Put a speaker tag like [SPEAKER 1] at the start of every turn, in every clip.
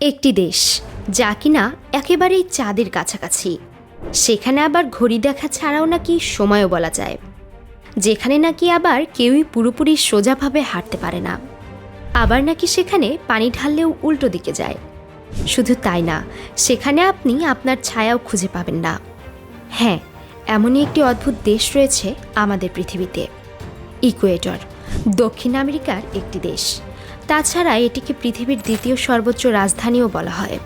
[SPEAKER 1] একটি দেশ, যা কিনা একেবারেই চাঁদের কাছাকাছি। সেখানে আবার ঘড়ি দেখা ছাড়াও নাকি সময়ও বলা যায়। যেখানে নাকি আবার কেউই পুরোপুরি সোজাভাবে হাঁটতে পারে না। আবার নাকি সেখানে পানি ঢাললেও উল্টো দিকে যায়। শুধু তাই না, সেখানে আপনি আপনার ছায়াও খুঁজে পাবেন না। হ্যাঁ এমনই একটি অদ্ভুত দেশ রয়েছে আমাদের পৃথিবীতে। ইকুয়েটর, দক্ষিণ আমেরিকার একটি দেশ। তাছাড়া এটিকে পৃথিবীর দ্বিতীয় সর্বোচ্চ রাজধানীও বলা হয়।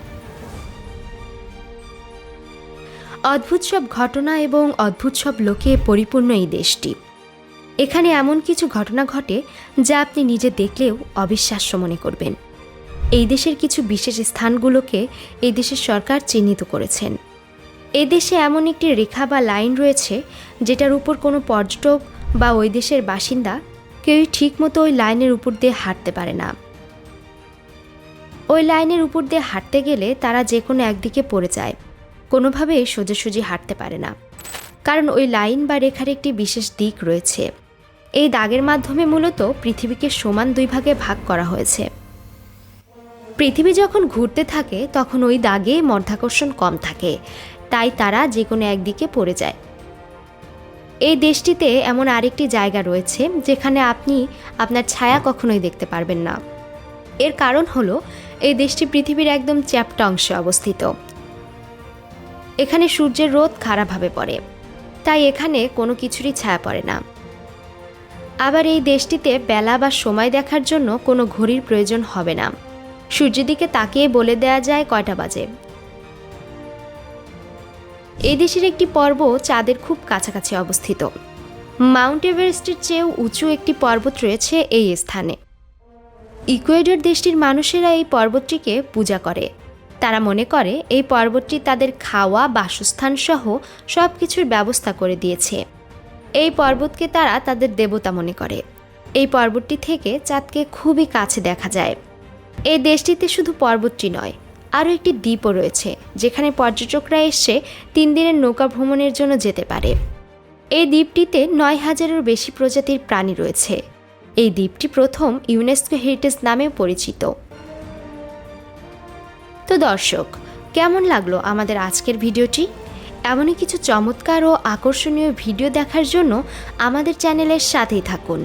[SPEAKER 1] অদ্ভুত সব ঘটনা এবং অদ্ভুত সব লোকে পরিপূর্ণ এই দেশটি। এখানে এমন কিছু ঘটনা ঘটে যা আপনি নিজে দেখলেও অবিশ্বাস্য মনে করবেন। এই দেশের কিছু বিশেষ স্থানগুলোকে এই দেশের সরকার চিহ্নিত করেছেন। এ দেশে এমন একটি রেখা বা লাইন রয়েছে যেটার উপর কোনো পর্যটক বা ওই দেশের বাসিন্দা কেউই ঠিকমতো ওই লাইনের উপর দিয়ে হাঁটতে পারে না। ওই লাইনের উপর দিয়ে হাঁটতে গেলে তারা যে কোনো একদিকে পড়ে যায়। কোনোভাবেই সোজাসুজি হাঁটতে পারে না। কারণ ওই লাইন বা রেখার একটি বিশেষ দিক রয়েছে। এই দাগের মাধ্যমে মূলত পৃথিবীকে সমান দুই ভাগে ভাগ করা হয়েছে। পৃথিবী যখন ঘুরতে থাকে, তখন ওই দাগে মধ্যাকর্ষণ কম থাকে। তাই তারা যে কোনো একদিকে পড়ে যায়। এই দেশটিতে এমন আরেকটি জায়গা রয়েছে যেখানে আপনি আপনার ছায়া কখনোই দেখতে পারবেন না। এর কারণ হলো, এই দেশটি পৃথিবীর একদম চ্যাপ্টা অংশে অবস্থিত। এখানে সূর্যের রোদ খারাপভাবে পড়ে, তাই এখানে কোনো কিছুরই ছায়া পড়ে না। আবার এই দেশটিতে বেলা বা সময় দেখার জন্য কোনো ঘড়ির প্রয়োজন হবে না। সূর্যের দিকে তাকিয়ে বলে দেয়া যায় কয়টা বাজে। এই দেশের একটি পর্ব চাঁদের খুব কাছাকাছি অবস্থিত। মাউন্ট এভারেস্টের চেয়েও উঁচু একটি পর্বত রয়েছে এই স্থানে। ইকুয়েডর দেশটির মানুষেরা এই পর্বতটিকে পূজা করে। তারা মনে করে এই পর্বতটি তাদের খাওয়া বাসস্থান সহ সব কিছুর ব্যবস্থা করে দিয়েছে। এই পর্বতকে তারা তাদের দেবতা মনে করে। এই পর্বতটি থেকে চাঁদকে খুবই কাছে দেখা যায়। এই দেশটিতে শুধু পর্বতটি নয় আরও একটি দ্বীপও রয়েছে, যেখানে পর্যটকরা এসে তিন দিনের নৌকা ভ্রমণের জন্য যেতে পারে। এই দ্বীপটিতে নয় হাজারেরও বেশি প্রজাতির প্রাণী রয়েছে। এই দ্বীপটি প্রথম ইউনেস্কো হেরিটেজ নামে পরিচিত। তো দর্শক, কেমন লাগল আমাদের আজকের ভিডিওটি? এমনই কিছু চমৎকার ও আকর্ষণীয় ভিডিও দেখার জন্য আমাদের চ্যানেলের সাথেই থাকুন।